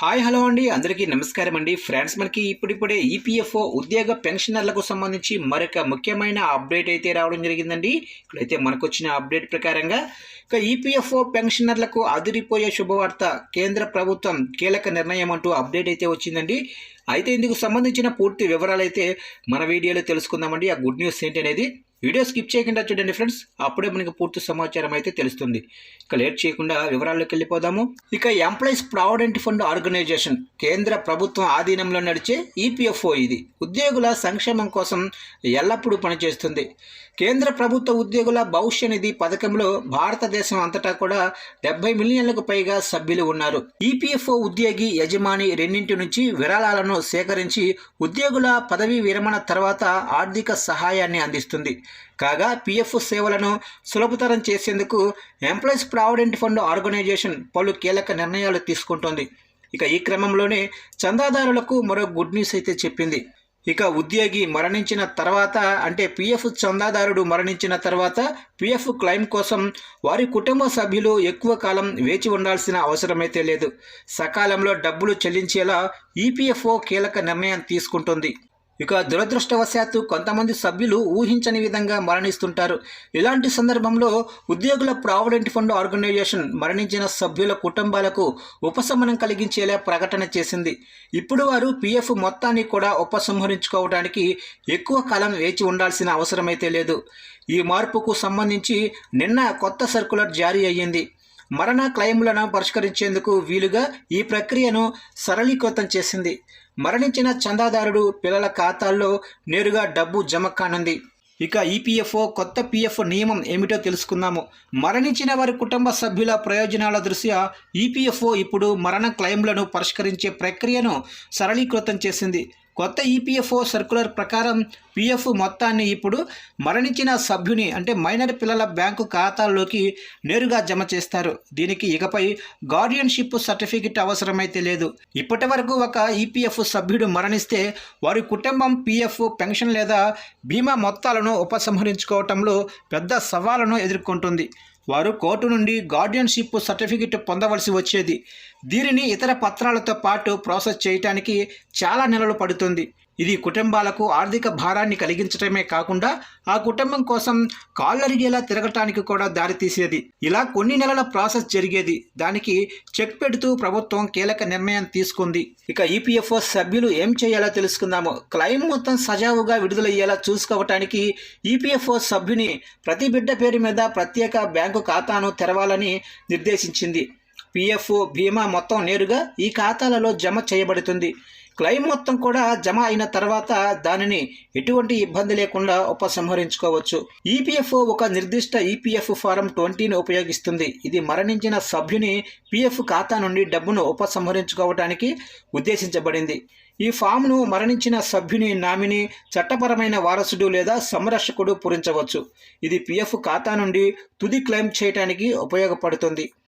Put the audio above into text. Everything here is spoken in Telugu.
హాయ్ హలో అండి. అందరికీ నమస్కారం అండి. ఫ్రెండ్స్ మనకి ఇప్పుడిప్పుడే ఈపీఎఫ్ఓ ఉద్యోగ పెన్షనర్లకు సంబంధించి మరొక ముఖ్యమైన అప్డేట్ అయితే రావడం జరిగిందండి. ఇక్కడైతే మనకు వచ్చిన అప్డేట్ ప్రకారంగా ఇక ఈపీఎఫ్ఓ పెన్షనర్లకు అదిరిపోయే శుభవార్త కేంద్ర ప్రభుత్వం కీలక నిర్ణయం అంటూ అప్డేట్ అయితే వచ్చిందండి. అయితే ఇందుకు సంబంధించిన పూర్తి వివరాలు అయితే మన వీడియోలో తెలుసుకుందామండి. ఆ గుడ్ న్యూస్ ఏంటి అనేది వీడియో స్కిప్ చేయకుండా చూడండి ఫ్రెండ్స్. అప్పుడే మనకి పూర్తి సమాచారం అయితే తెలుస్తుంది. ఇక లేట్ చేయకుండా వివరాల్లోకి వెళ్ళిపోదాము. ఇక ఎంప్లాయీస్ ప్రావిడెంట్ ఫండ్ ఆర్గనైజేషన్ కేంద్ర ప్రభుత్వం ఆధీనంలో నడిచే ఈపీఎఫ్ఓ ఇది. ఉద్యోగుల సంక్షేమం కోసం ఎల్లప్పుడూ పనిచేస్తుంది. కేంద్ర ప్రభుత్వ ఉద్యోగుల భవిష్య నిధి పథకంలో భారతదేశం అంతటా కూడా డెబ్బై మిలియన్లకు పైగా సభ్యులు ఉన్నారు. ఈపీఎఫ్ఓ ఉద్యోగి యజమాని రెండింటి నుంచి విరాళాలను సేకరించి ఉద్యోగుల పదవీ విరమణ తర్వాత ఆర్థిక సహాయాన్ని అందిస్తుంది. కాగా పిఎఫ్ సేవలను సులభతరం చేసేందుకు ఎంప్లాయీస్ ప్రావిడెంట్ ఫండ్ ఆర్గనైజేషన్ పలు కీలక నిర్ణయాలు తీసుకుంటోంది. ఇక ఈ క్రమంలోనే చందాదారులకు మరో గుడ్ న్యూస్ అయితే చెప్పింది. ఇక ఉద్యోగి మరణించిన తర్వాత అంటే పిఎఫ్ చందాదారుడు మరణించిన తర్వాత పిఎఫ్ క్లెయిమ్ కోసం వారి కుటుంబ సభ్యులు ఎక్కువ కాలం వేచి ఉండాల్సిన అవసరమైతే లేదు. సకాలంలో డబ్బులు చెల్లించేలా ఈపీఎఫ్ఓ కీలక నిర్ణయం తీసుకుంటుంది. ఇక దురదృష్టవశాత్తు కొంతమంది సభ్యులు ఊహించని విధంగా మరణిస్తుంటారు. ఇలాంటి సందర్భంలో ఉద్యోగుల ప్రావిడెంట్ ఫండ్ ఆర్గనైజేషన్ మరణించిన సభ్యుల కుటుంబాలకు ఉపశమనం కలిగించేలా ప్రకటన చేసింది. ఇప్పుడు వారు పిఎఫ్ మొత్తాన్ని కూడా ఉపసంహరించుకోవడానికి ఎక్కువ కాలం వేచి ఉండాల్సిన అవసరమైతే లేదు. ఈ మార్పుకు సంబంధించి నిన్న కొత్త సర్కులర్ జారీ అయ్యింది. మరణ క్లెయిమ్లను పరిష్కరించేందుకు వీలుగా ఈ ప్రక్రియను సరళీకృతం చేసింది. మరణించిన చందాదారుడు పిల్లల ఖాతాల్లో నేరుగా డబ్బు జమ కానుంది. ఇక ఈపీఎఫ్ఓ కొత్త పిఎఫ్ నియమం ఏమిటో తెలుసుకుందాము. మరణించిన వారి కుటుంబ సభ్యుల ప్రయోజనాల దృష్ట్యా ఈపీఎఫ్ఓ ఇప్పుడు మరణ క్లెయిమ్లను పరిష్కరించే ప్రక్రియను సరళీకృతం చేసింది. కొత్త ఈపీఎఫ్ఓ సర్కులర్ ప్రకారం పిఎఫ్ మొత్తాన్ని ఇప్పుడు మరణించిన సభ్యుని అంటే మైనర్ పిల్లల బ్యాంకు ఖాతాల్లోకి నేరుగా జమ చేస్తారు. దీనికి ఇకపై గార్డియన్షిప్ సర్టిఫికెట్ అవసరమైతే లేదు. ఇప్పటి వరకు ఒక ఈపీఎఫ్ సభ్యుడు మరణిస్తే వారి కుటుంబం పిఎఫ్ పెన్షన్ లేదా బీమా మొత్తాలను ఉపసంహరించుకోవటంలో పెద్ద సవాలను ఎదుర్కొంటుంది. వారు కోర్టు నుండి గార్డియన్షిప్ సర్టిఫికెట్ పొందవలసి వచ్చేది. దీనిని ఇతర పత్రాలతో పాటు ప్రాసెస్ చేయటానికి చాలా నెలలు పడుతుంది. ఇది కుటుంబాలకు ఆర్థిక భారాన్ని కలిగించడమే కాకుండా ఆ కుటుంబం కోసం కాళ్ళరిగేలా తిరగటానికి కూడా దారితీసేది. ఇలా కొన్ని నెలల ప్రాసెస్ జరిగేది. దానికి చెక్ పెడుతూ ప్రభుత్వం కీలక నిర్ణయం తీసుకుంది. ఇక ఈపీఎఫ్ఓ సభ్యులు ఏం చేయాలో తెలుసుకుందాము. క్లైమ్ మొత్తం సజావుగా విడుదలయ్యేలా చూసుకోవటానికి ఈపీఎఫ్ఓ సభ్యుని ప్రతి బిడ్డ పేరు మీద ప్రత్యేక బ్యాంకు ఖాతాను తెరవాలని నిర్దేశించింది. పిఎఫ్ బీమా మొత్తం నేరుగా ఈ ఖాతాలలో జమ చేయబడుతుంది. క్లెయిమ్ మొత్తం కూడా జమ అయిన తర్వాత దానిని ఎటువంటి ఇబ్బంది లేకుండా ఉపసంహరించుకోవచ్చు. ఈపీఎఫ్ఓ ఒక నిర్దిష్ట ఈపీఎఫ్ ఫారం ట్వంటీని ఉపయోగిస్తుంది. ఇది మరణించిన సభ్యుని పిఎఫ్ ఖాతా నుండి డబ్బును ఉపసంహరించుకోవడానికి ఉద్దేశించబడింది. ఈ ఫామ్ను మరణించిన సభ్యుని నామిని చట్టపరమైన వారసుడు లేదా సంరక్షకుడు పూరించవచ్చు. ఇది పిఎఫ్ ఖాతా నుండి తుది క్లెయిమ్ చేయడానికి ఉపయోగపడుతుంది.